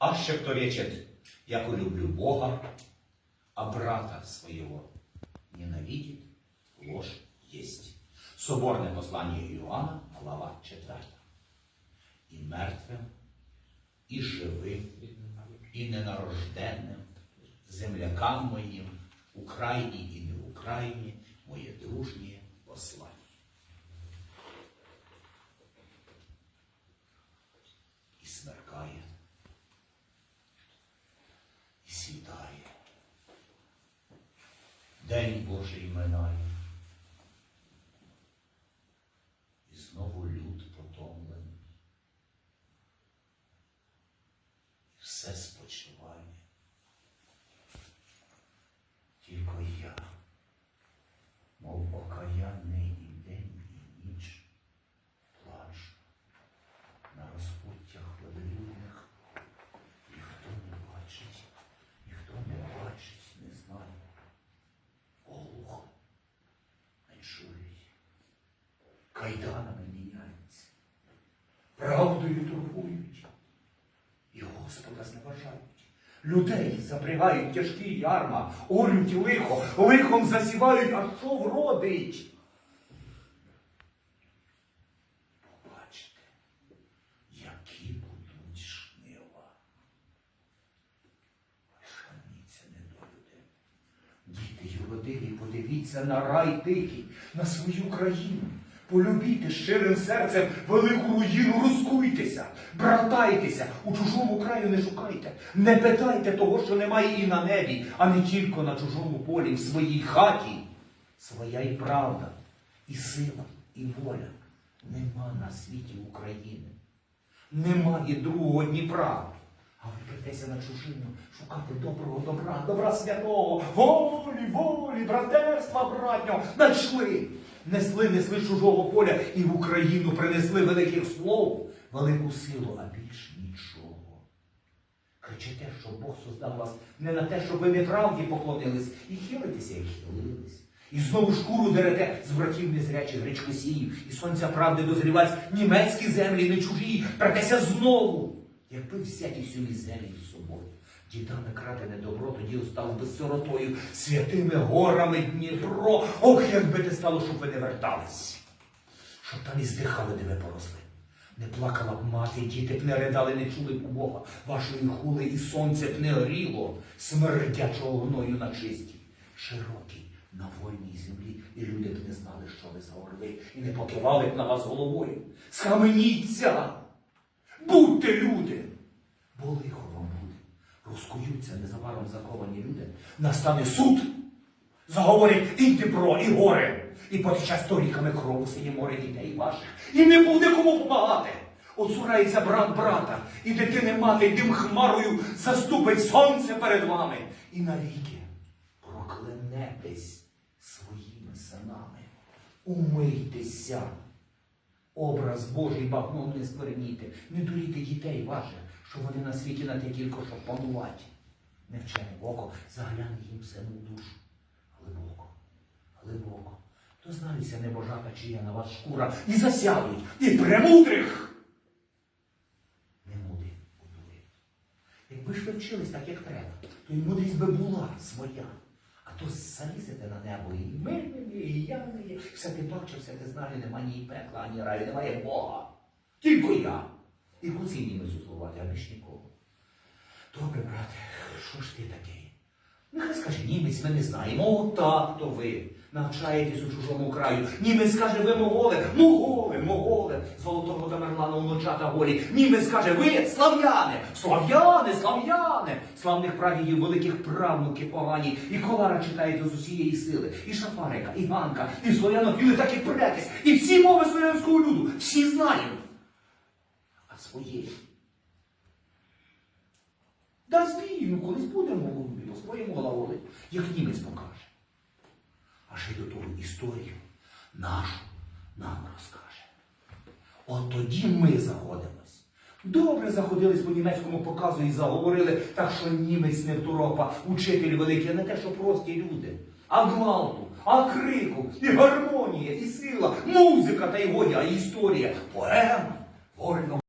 А ще кто речет, яко люблю Бога, а брата своего ненавидит, ложь есть. Соборне послання Іоанна, глава 4. І мертвим, і живим, і ненарожденним, землякам моїм, Україні і не Україні, моє дружнє послання. І смеркає, і світає. День Божий минає. І знову люд потомлений. І все спочиває. Тільки я, мов окаянний і день, і ніч, плачу на розпуттях водолюбних. Ніхто не бачить, ніхто не бачить, не знає. Олух не чують. Кайданами міняються. Правдою турбують. І Господа зневажають. Людей запрягають тяжкі ярма, орють лихо, лихом засівають, а що вродить? Побачите, які будуть жнива. Шаніться недолюди. Діти юродиві, подивіться на рай тихий, на свою країну. Полюбіте щирим серцем велику руїну, розкуйтеся, братайтеся, у чужому краю не шукайте, не питайте того, що немає і на небі, а не тільки на чужому полі, в своїй хаті. Своя і правда, і сила, і воля. Нема на світі України. Немає другого Дніпра. А на чужину шукати доброго добра, добра святого, волі, волі, братерства братнього. Знайшли, несли, несли чужого поля і в Україну принесли великих слов, велику силу, а більш нічого. Кричите, що Бог создав вас не на те, щоб ви неправді поклонились, і хилитеся, як хилились. І знову шкуру дерете з братів незрячих гречкосіїв, і сонця правди дозрівать німецькі землі, не чужі, претеся знову. Якби взяті всю землі з собою, дідами крадене добро, тоді став би сиротою, святими горами Дніпро. Ох, якби те стало, щоб ви не вертались, щоб там і здихали, де ви поросли. Не плакала б мати, діти б не ридали, не чули б у Бога. Вашої хули і сонце б не горіло, смердячого гною на чистій, широкій, на вольній землі, і люди б не знали, що ви за орли, і не покивали б на вас головою. Схаменіться! Будьте люди! Бо лихо вам буде. Розкуються незабаром заковані люди. Настане суд. Заговорять і Дніпро, і горе. І потече сторіками крову сині море дітей ваших. І не буде кому помагати. Оцурається брат брата, і дитини мати дим хмарою заступить сонце перед вами. І навіки проклянетесь своїми синами. Умийтеся. Образ Божий багном не скверніти, не дуріти дітей ваших, що вони на світі на те тільки, щоб панувати. Невчене око загляне їм все в душу. Глибоко, глибоко. То знаюся небожата, чия на вас шкура, і засядуть, і премудрих. Не мудрі будує. Якби ж ви вчились так, як треба, то й мудрість би була своя. То залізете на небо і ми, ми, ми, і я, є. все ти бачив, все ти знає, нема ні пекла, ні раю, немає Бога. Тільки я. І куці німи зуслувати, а більш нікого. Добре, брате, що ж ти такий? Нехай скаже, німець ми не знаємо. О, так то ви. Навчаєтесь у чужому краю. Німець скаже, ви моголи, моголи, моголи, золотого Тамерлана внучата голі. Німець скаже, ви слав'яни, слав'яни, слав'яни. Славних прадідів, великих правнуки погані. І колара читаєте з усієї сили. І шафарика, і ганка, і слав'янофіли так і претесь. І всі мови слов'янського люду, всі знають. А своєї. Дасть бій, ну колись буде голубі, по своєму головолі, як німець покаже. А ще й до того історію нашу нам розкаже. От тоді ми заходимось. Добре заходились по німецькому показу і заговорили, так що німець не второпа, учитель великий, а не те, що прості люди. А гвалту, а крику, і гармонія, і сила, музика та й годі, а історія, поема, вольно.